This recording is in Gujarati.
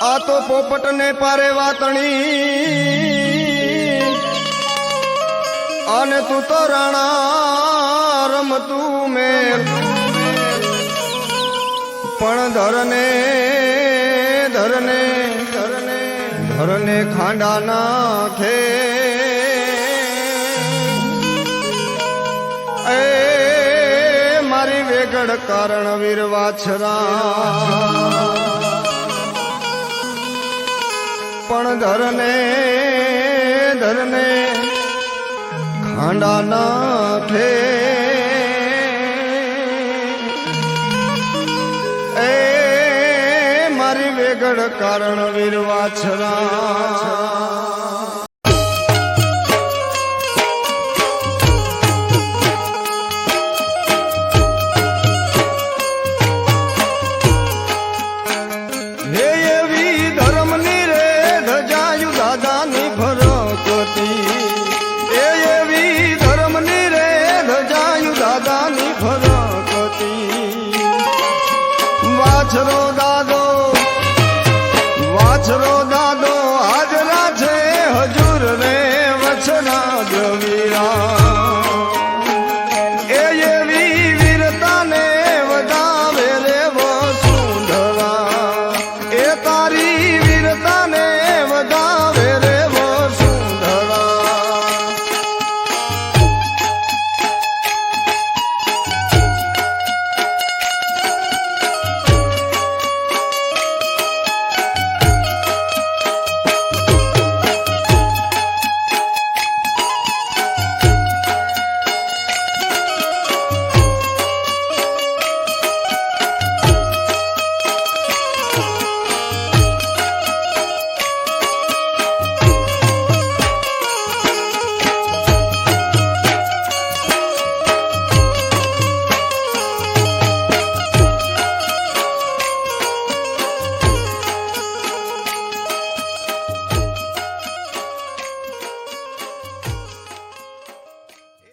તો પોપટને પારે વાતણી. અને તું તો રાણા રમતું મેલ. પણ ધરને ધરને ધરને ધરને ખાંડા નાખે એ મારી વેગડ કારણ વીર વાછરા પણ ધરને ધરને ખાંડા નાખે એ મારી વેગડ કારણ વીર વાછરો દાદો વાછરો દાદો હાજરા છે હજુર રે વચના ગવીરા